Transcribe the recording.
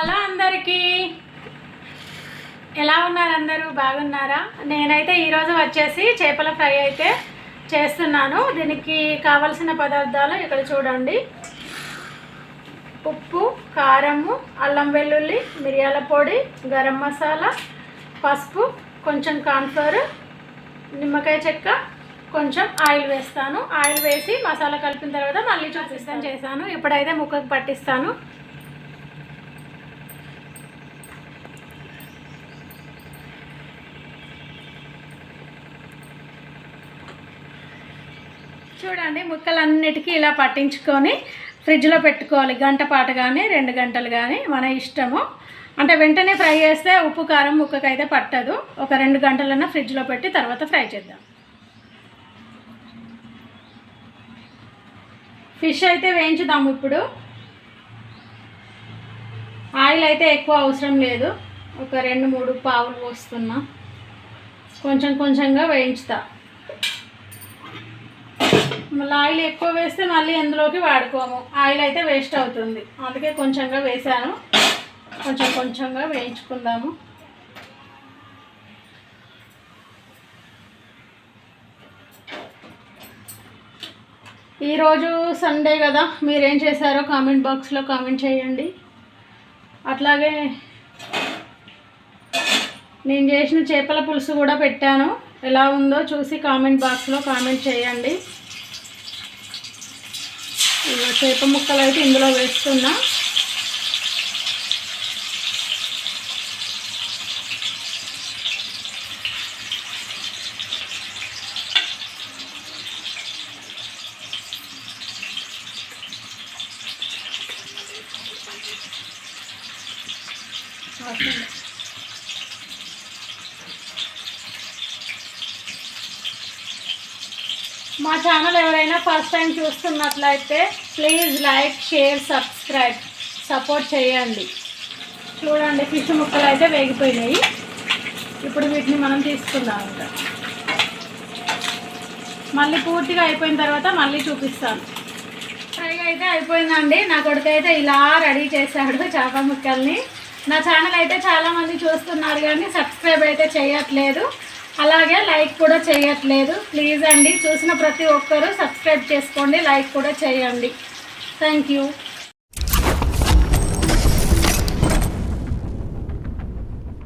అందరికీ. ఎలా ఉన్నారు అందరూ? బాగున్నారా? నేనైతే ఈరోజు వచ్చేసి చేపల ఫ్రై అయితే చేస్తున్నాను. దీనికి కావలసిన పదార్థాలు ఇక్కడ చూడండి. ఉప్పు కారము అల్లం వెల్లుల్లి మిరియాల పొడి గరం మసాలా పసుపు కొంచెం కాన్ఫ్లవర్ నిమ్మకాయ చెక్క కొంచెం ఆయిల్ వేస్తాను. ఆయిల్ వేసి మసాలా కలిపిన తర్వాత మళ్ళీ చూపిస్తాను చేశాను. ఇప్పుడైతే ముక్కకు పట్టిస్తాను. చూడండి ముక్కలన్నిటికీ ఇలా పట్టించుకొని ఫ్రిడ్జ్లో పెట్టుకోవాలి. గంట పాటు కానీ రెండు గంటలు కానీ మన ఇష్టము. అంటే వెంటనే ఫ్రై చేస్తే ఉప్పు కారం ముక్కకైతే పట్టదు. ఒక రెండు గంటలన్నా ఫ్రిడ్జ్లో పెట్టి తర్వాత ఫ్రై చేద్దాం. ఫిష్ అయితే వేయించుదాము ఇప్పుడు. ఆయిల్ అయితే ఎక్కువ అవసరం లేదు. ఒక రెండు మూడు పావులు పోస్తున్నా. కొంచెం కొంచెంగా వేయించుతా. మళ్ళీ ఆయిల్ ఎక్కువ వేస్తే మళ్ళీ ఎందులోకి వాడుకోము. ఆయిల్ అయితే వేస్ట్ అవుతుంది. అందుకే కొంచెంగా వేసాను. కొంచెం కొంచెంగా వేయించుకుందాము. ఈరోజు సండే కదా మీరేం చేశారో కామెంట్ బాక్స్లో కామెంట్ చేయండి. అట్లాగే నేను చేసిన చేపల పులుసు కూడా పెట్టాను. ఎలా ఉందో చూసి కామెంట్ బాక్స్లో కామెంట్ చేయండి. ఇలా చేప ముక్కలు అయితే ఇందులో వేస్తున్నా వస్తుంది. మా ఛానల్ ఎవరైనా ఫస్ట్ టైం చూస్తున్నట్లయితే please like share subscribe support చేయండి. చూడండి ఫిష్ ముక్కలు అయితే వేగిపోయినాయి. ఇప్పుడు వీటిని మనం తీసుకుందాం ఇంకా. మళ్ళీ పూర్తిగా అయిపోయిన తర్వాత మళ్ళీ చూపిస్తాను. ఫ్రై అయితే అయిపోయిందండి. నా కొడుకు అయితే ఇలా రెడీ చేశాడు చేప ముక్కల్ని. నా ఛానల్ అయితే చాలామంది చూస్తున్నారు కానీ సబ్స్క్రైబ్ అయితే చేయట్లేదు. అలాగే లైక్ కూడా చేయట్లేదు. ప్లీజ్ అండి చూసిన ప్రతి ఒక్కరూ సబ్స్క్రైబ్ చేసుకోండి లైక్ కూడా చేయండి. Thank you.